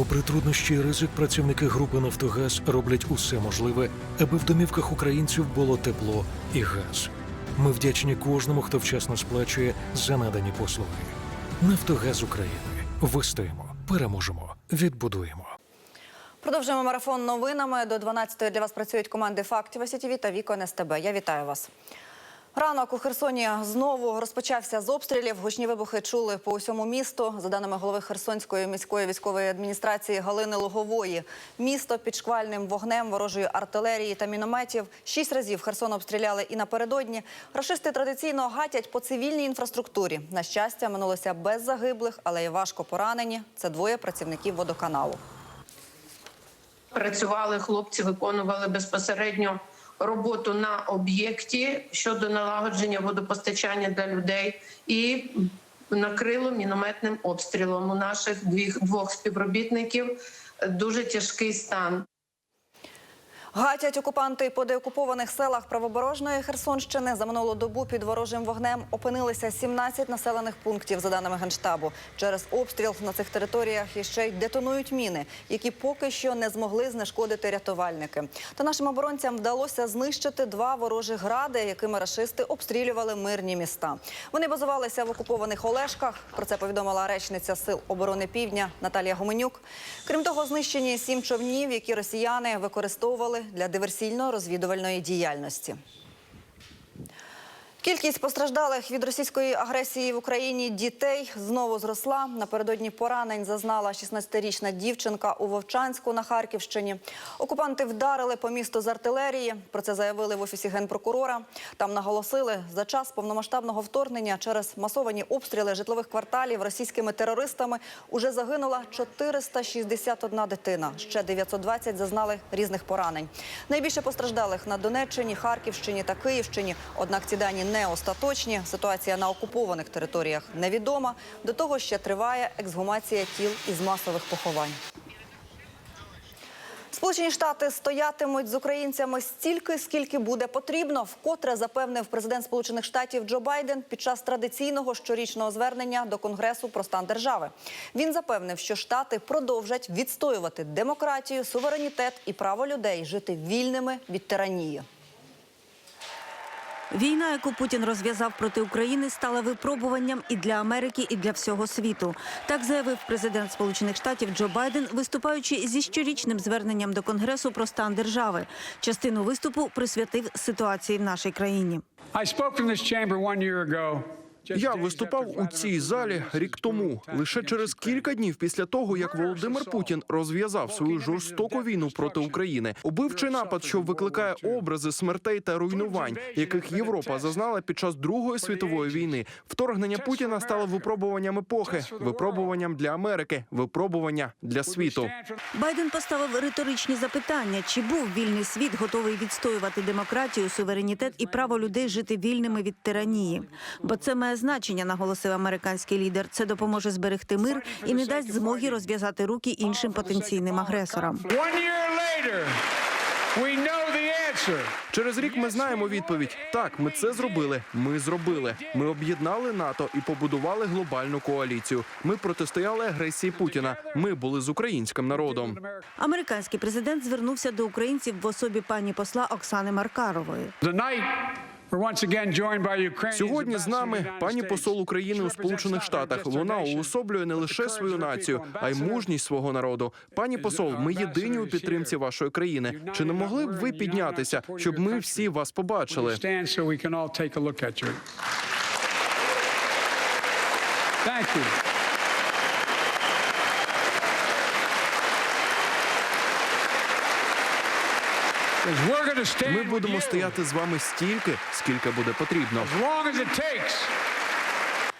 Попри труднощі і ризик, працівники групи Нафтогаз роблять усе можливе, аби в домівках українців було тепло і газ. Ми вдячні кожному, хто вчасно сплачує за надані послуги. Нафтогаз України. Вистоїмо, переможемо, відбудуємо. Продовжуємо марафон новинами. До 12 для вас працюють команди фактів СІТВ та Вікон СТБ. Я вітаю вас. Ранок у Херсоні знову розпочався з обстрілів. Гучні вибухи чули по усьому місту. За даними голови Херсонської міської військової адміністрації Галини Лугової, місто під шквальним вогнем ворожої артилерії та мінометів. Шість разів Херсон обстріляли і напередодні. Рашисти традиційно гатять по цивільній інфраструктурі. На щастя, минулося без загиблих, але й важко поранені. Це двоє працівників водоканалу. Працювали хлопці, виконували безпосередньо роботу на об'єкті щодо налагодження водопостачання для людей і накрило мінометним обстрілом. У наших двох співробітників дуже тяжкий стан. Гатять окупанти по деокупованих селах правобережної Херсонщини. За минулу добу під ворожим вогнем опинилися 17 населених пунктів, за даними Генштабу. Через обстріл на цих територіях іще й детонують міни, які поки що не змогли знешкодити рятувальники. Та нашим оборонцям вдалося знищити два ворожі гради, якими рашисти обстрілювали мирні міста. Вони базувалися в окупованих Олешках. Про це повідомила речниця Сил оборони Півдня Наталія Гуменюк. Крім того, знищені сім човнів, які росіяни використовували для диверсійно-розвідувальної діяльності. Кількість постраждалих від російської агресії в Україні дітей знову зросла. Напередодні поранень зазнала 16-річна дівчинка у Вовчанську на Харківщині. Окупанти вдарили по місту з артилерії. Про це заявили в офісі генпрокурора. Там наголосили, за час повномасштабного вторгнення через масовані обстріли житлових кварталів російськими терористами уже загинула 461 дитина. Ще 920 зазнали різних поранень. Найбільше постраждалих на Донеччині, Харківщині та Київщині. Однак ці дані не остаточні. Ситуація на окупованих територіях невідома. До того ще триває ексгумація тіл із масових поховань. Сполучені Штати стоятимуть з українцями стільки, скільки буде потрібно, вкотре запевнив президент Сполучених Штатів Джо Байден під час традиційного щорічного звернення до Конгресу про стан держави. Він запевнив, що штати продовжать відстоювати демократію, суверенітет і право людей жити вільними від тиранії. Війна, яку Путін розв'язав проти України, стала випробуванням і для Америки, і для всього світу. Так заявив президент Сполучених Штатів Джо Байден, виступаючи зі щорічним зверненням до Конгресу про стан держави. Частину виступу присвятив ситуації в нашій країні. I spoke from this chamber one year ago. Я виступав у цій залі рік тому, лише через кілька днів після того, як Володимир Путін розв'язав свою жорстоку війну проти України, убивчий напад, що викликає образи смертей та руйнувань, яких Європа зазнала під час Другої світової війни. Вторгнення Путіна стало випробуванням епохи, випробуванням для Америки, випробування для світу. Байден поставив риторичні запитання: чи був вільний світ готовий відстоювати демократію, суверенітет і право людей жити вільними від тиранії? Бо це має значення, наголосив американський лідер. Це допоможе зберегти мир і не дасть змоги розв'язати руки іншим потенційним агресорам. Через рік ми знаємо відповідь. Так, ми це зробили. Ми зробили. Ми об'єднали НАТО і побудували глобальну коаліцію. Ми протистояли агресії Путіна. Ми були з українським народом. Американський президент звернувся до українців в особі пані посла Оксани Маркарової. Сьогодні з нами пані посол України у Сполучених Штатах. Вона уособлює не лише свою націю, а й мужність свого народу. Пані посол, ми єдині у підтримці вашої країни. Чи не могли б ви піднятися, щоб ми всі вас побачили? So Ми будемо стояти з вами стільки, скільки буде потрібно.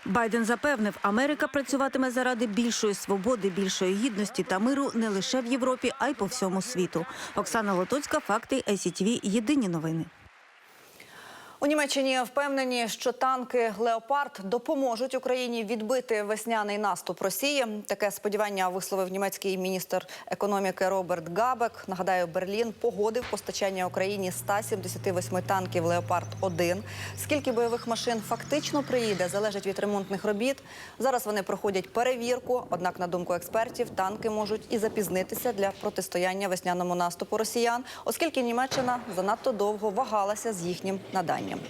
Байден запевнив, Америка працюватиме заради більшої свободи, більшої гідності та миру не лише в Європі, а й по всьому світу. Оксана Лотоцька, факти ICTV, Єдині новини. У Німеччині впевнені, що танки Леопард допоможуть Україні відбити весняний наступ Росії. Таке сподівання висловив німецький міністр економіки Роберт Габек. Нагадаю, Берлін погодив постачання Україні 178 танків Леопард 1 Скільки бойових машин фактично приїде, залежить від ремонтних робіт. Зараз вони проходять перевірку. Однак, на думку експертів, танки можуть і запізнитися для протистояння весняному наступу росіян, оскільки Німеччина занадто довго вагалася з їхнім наданням. Kenya.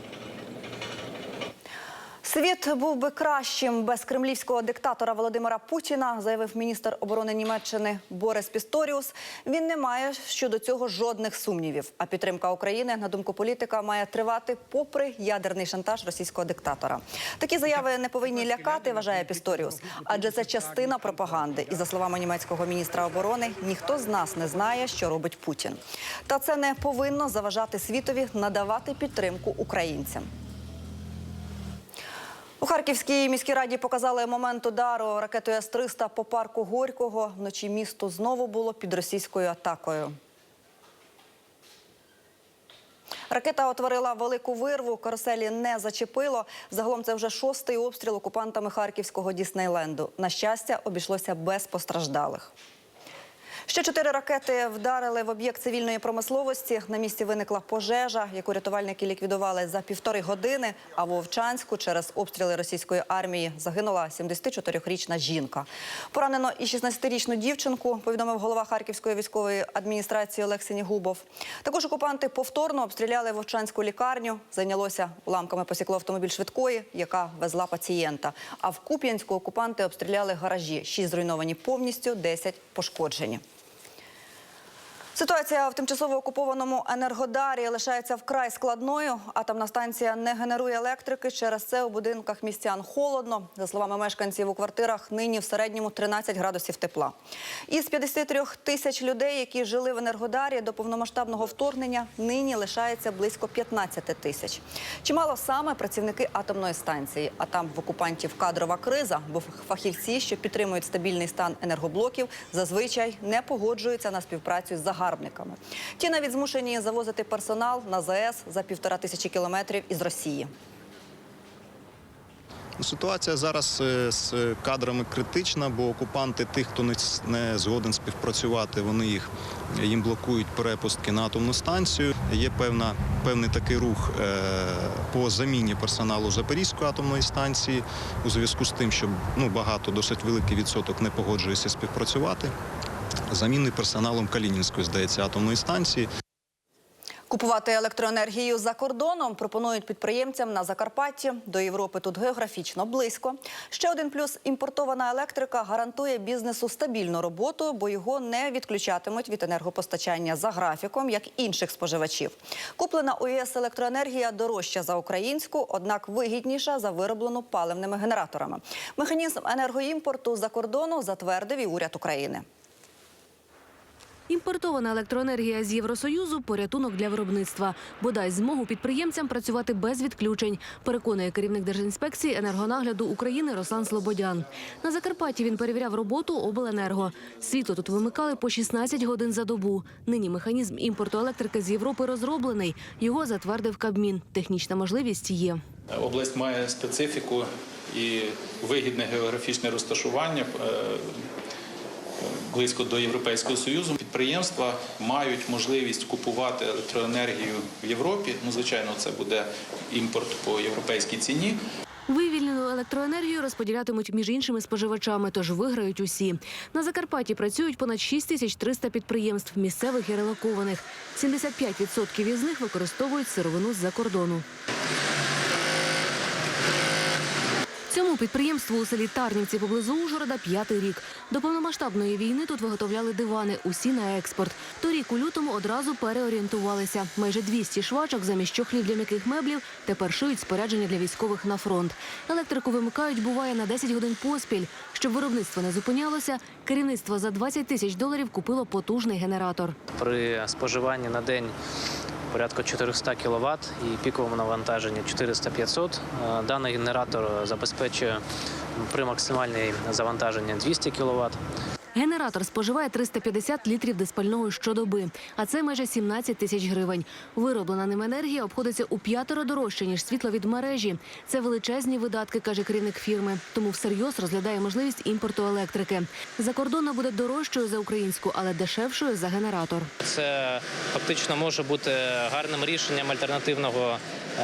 Світ був би кращим без кремлівського диктатора Володимира Путіна, заявив міністр оборони Німеччини Борис Пісторіус. Він не має щодо цього жодних сумнівів. А підтримка України, на думку політика, має тривати попри ядерний шантаж російського диктатора. Такі заяви не повинні лякати, вважає Пісторіус, адже це частина пропаганди. І за словами німецького міністра оборони, ніхто з нас не знає, що робить Путін. Та це не повинно заважати світові надавати підтримку українцям. У Харківській міській раді показали момент удару ракетою С-300 по парку Горького. Вночі місто знову було під російською атакою. Ракета утворила велику вирву, каруселі не зачепило. Загалом це вже шостий обстріл окупантами харківського Діснейленду. На щастя, обійшлося без постраждалих. Ще чотири ракети вдарили в об'єкт цивільної промисловості. На місці виникла пожежа, яку рятувальники ліквідували за півтори години. А в Вовчанську через обстріли російської армії загинула 74-річна жінка. Поранено і 16-річну дівчинку, повідомив голова Харківської військової адміністрації Олег Синігубов. Також окупанти повторно обстріляли Вовчанську лікарню. Зайнялося уламками посікло автомобіль швидкої, яка везла пацієнта. А в Куп'янську окупанти обстріляли гаражі. Шість зруйновані повністю, 10 пошкоджені. Ситуація в тимчасово окупованому Енергодарі лишається вкрай складною. Атомна станція не генерує електрики. Через це у будинках містян холодно. За словами мешканців, у квартирах нині в середньому 13 градусів тепла. Із 53 тисяч людей, які жили в Енергодарі до повномасштабного вторгнення, нині лишається близько 15 тисяч. Чимало саме працівники атомної станції. А там в окупантів кадрова криза, бо фахівці, що підтримують стабільний стан енергоблоків, зазвичай не погоджуються на співпрацю з загарбниками. Ті навіть змушені завозити персонал на ЗАЕС за півтора тисячі кілометрів із Росії. Ситуація зараз е, з кадрами критична, бо окупанти, тих, хто не, згоден співпрацювати, вони їх їм блокують перепустки на атомну станцію. Є певна певний такий рух е, по заміні персоналу Запорізької атомної станції у зв'язку з тим, що ну багато досить великий відсоток не погоджується співпрацювати. Заміни персоналом Калінінської, здається, атомної станції. Купувати електроенергію за кордоном пропонують підприємцям на Закарпатті. До Європи тут географічно близько. Ще один плюс електрика електрика гарантує бізнесу стабільну роботу, бо його не відключатимуть від енергопостачання за графіком, як інших споживачів. Куплена у ЄС електроенергія дорожча за українську, однак вигідніша за вироблену паливними генераторами. Механізм енергоімпорту за кордону затвердив і уряд України. Імпортована електроенергія з Євросоюзу порятунок для виробництва. Бодай змогу підприємцям працювати без відключень, переконує керівник Держінспекції енергонагляду України Руслан Слободян. На Закарпатті він перевіряв роботу обленерго. Світло тут вимикали по 16 годин за добу. Нині механізм імпорту електрики з Європи розроблений. Його затвердив Кабмін. Технічна можливість є. Область має специфіку і вигідне географічне розташування е, близько до Європейського Союзу. Підприємства мають можливість купувати електроенергію в Європі. Ну, звичайно, це буде імпорт по європейській ціні. Вивільнену електроенергію розподілятимуть між іншими споживачами, тож виграють усі. На Закарпатті працюють понад 6300 підприємств місцевих і релокованих. 75% із них використовують сировину з-за кордону. Цьому підприємству у селі Тарнівці поблизу Ужгорода п'ятий рік. До повномасштабної війни тут виготовляли дивани, усі на експорт. Торік у лютому одразу переорієнтувалися. Майже 200 швачок замість чохлів для м'яких меблів тепер шиють спорядження для військових на фронт. Електрику вимикають, буває, на 10 годин поспіль. Щоб виробництво не зупинялося, керівництво за 20 тисяч доларів купило потужний генератор. при споживанні на день порядку 400 кВт і піковому навантаженні 400-500. Е, Даний генератор забезпечує при максимальній завантаженні 200 кВт. Генератор споживає 350 літрів диспального щодоби, а це майже 17 тисяч гривень. Вироблена ним енергія обходиться у п'ятеро дорожче, ніж світло від мережі. Це величезні видатки, каже керівник фірми. Тому всерйоз розглядає можливість імпорту електрики. Закордонна буде дорожчою за українську, але дешевшою за генератор. Це фактично може бути гарним рішенням альтернативного е,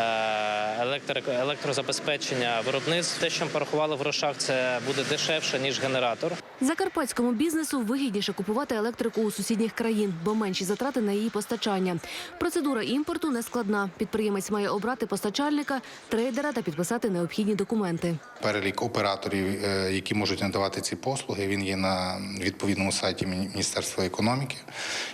електро- електрозабезпечення виробництв. Те, що ми порахували в грошах, це буде дешевше ніж генератор. Закарпатському бізнесу вигідніше купувати електрику у сусідніх країн, бо менші затрати на її постачання. Процедура імпорту не складна. Підприємець має обрати постачальника, трейдера та підписати необхідні документи. Перелік операторів, е, які можуть надавати ці послуги, він є на відповідному сайті Міністерства економіки.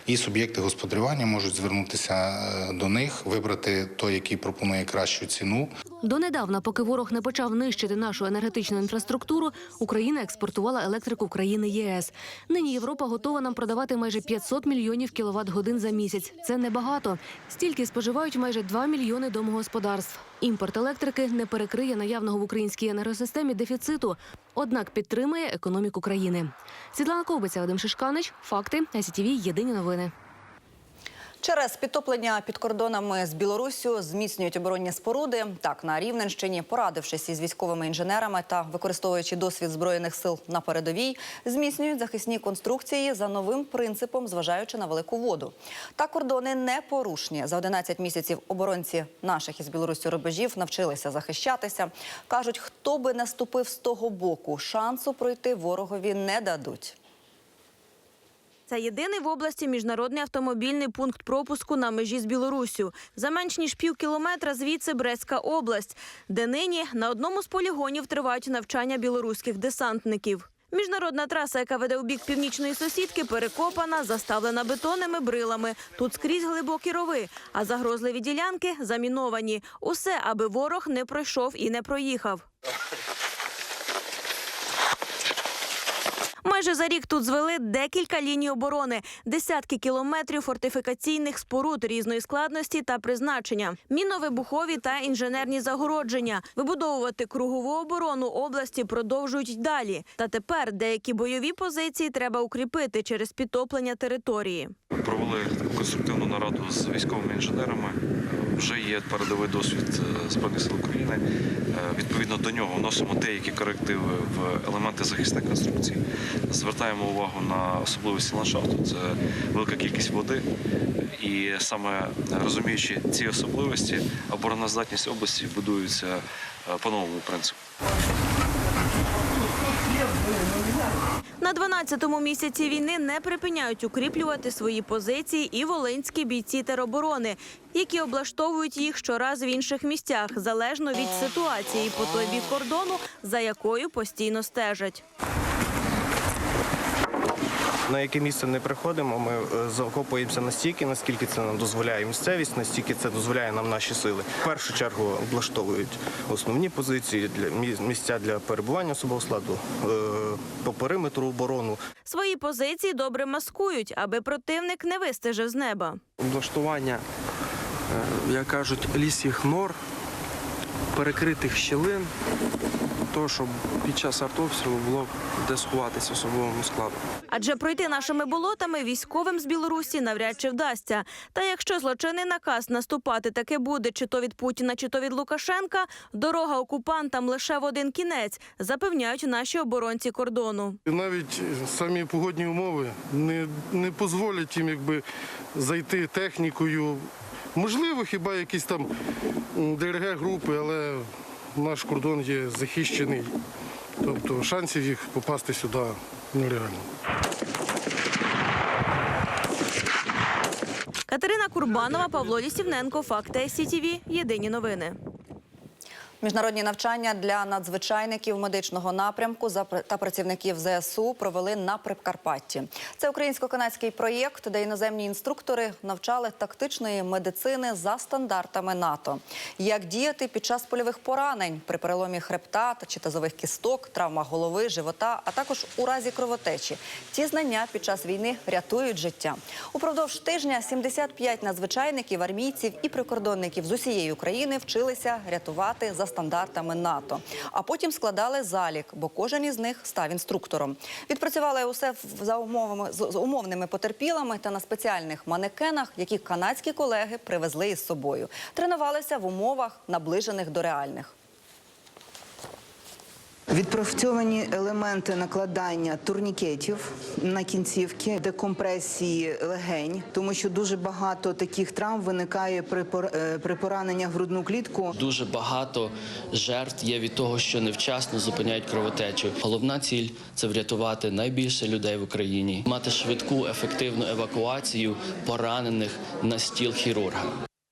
І суб'єкти господарювання можуть звернутися е, до них, вибрати той, який пропонує кращу ціну. Донедавна, поки ворог не почав нищити нашу енергетичну інфраструктуру, Україна експортувала електрику в країни ЄС. Нині Європа готова нам продавати майже 500 мільйонів кіловат годин за місяць. Це небагато. Стільки споживають майже 2 мільйони домогосподарств. Імпорт електрики не перекриє наявного в українській енергосистемі дефіциту, однак підтримує економіку країни. Світлана Ковбиця, Вадим Шишканич, факти СІТВ, Єдині новини. Через підтоплення під кордонами з Білоруссю зміцнюють оборонні споруди. Так, на Рівненщині, порадившись із військовими інженерами та використовуючи досвід збройних сил на передовій, зміцнюють захисні конструкції за новим принципом, зважаючи на велику воду. Та кордони непорушні. За 11 місяців оборонці наших із Білоруссю рубежів навчилися захищатися. кажуть, хто би не ступив з того боку, шансу пройти ворогові не дадуть. Це єдиний в області міжнародний автомобільний пункт пропуску на межі з Білоруссю. За менш ніж пів кілометра звідси Брестська область, де нині на одному з полігонів тривають навчання білоруських десантників. Міжнародна траса, яка веде у бік північної сусідки, перекопана, заставлена бетонними брилами. Тут скрізь глибокі рови, а загрозливі ділянки заміновані. Усе, аби ворог не пройшов і не проїхав. Майже за рік тут звели декілька ліній оборони, десятки кілометрів фортифікаційних споруд різної складності та призначення, міновибухові та інженерні загородження. Вибудовувати кругову оборону області продовжують далі. Та тепер деякі бойові позиції треба укріпити через підтоплення території. Провели конструктивну нараду з військовими інженерами. Вже є передовий досвід е, Збройних сил України. Е, Відповідно до нього вносимо деякі корективи в елементи захисних конструкцій. Звертаємо увагу на особливості ландшафту. Це велика кількість води. І саме розуміючи ці особливості, обороноздатність області будується е, по новому принципу. На 12-му місяці війни не припиняють укріплювати свої позиції і волинські бійці тероборони, які облаштовують їх щораз в інших місцях, залежно від ситуації по той бік кордону, за якою постійно стежать. На яке місце не приходимо, ми е, закопуємося настільки, наскільки це нам дозволяє місцевість, настільки це дозволяє нам наші сили. В першу чергу облаштовують основні позиції для мі- місця для перебування особового складу е, по периметру оборону. Свої позиції добре маскують, аби противник не вистежив з неба. облаштування, е, як кажуть, лісіх нор, перекритих щілин, то щоб під час артобстрілу було де сховатися особовому складу. Адже пройти нашими болотами військовим з Білорусі навряд чи вдасться. Та якщо злочинний наказ наступати таки буде, чи то від Путіна, чи то від Лукашенка, дорога окупантам лише в один кінець, запевняють наші оборонці кордону. Навіть самі погодні умови не, не дозволять їм якби зайти технікою. Можливо, хіба якісь там ДРГ-групи, але наш кордон є захищений. Тобто шансів їх попасти сюди нереально. Катерина Курбанова, Павло Лісівненко, Факт СІТІВІ. Єдині новини. Міжнародні навчання для надзвичайників медичного напрямку та працівників ЗСУ провели на Прикарпатті. Це українсько-канадський проєкт, де іноземні інструктори навчали тактичної медицини за стандартами НАТО. Як діяти під час польових поранень при переломі хребта та чи тазових кісток, травмах голови, живота, а також у разі кровотечі. Ці знання під час війни рятують життя. Упродовж тижня 75 надзвичайників, армійців і прикордонників з усієї України вчилися рятувати за стандартами НАТО. А потім складали залік, бо кожен із них став інструктором. Відпрацювали усе за умовами з умовними потерпілими та на спеціальних манекенах, які канадські колеги привезли із собою. Тренувалися в умовах, наближених до реальних. Відпрацьовані елементи накладання турнікетів на кінцівки, декомпресії легень, тому що дуже багато таких травм виникає при е, при грудну клітку. Дуже багато жертв є від того, що невчасно зупиняють кровотечу. Головна ціль це врятувати найбільше людей в Україні, мати швидку ефективну евакуацію поранених на стіл хірурга.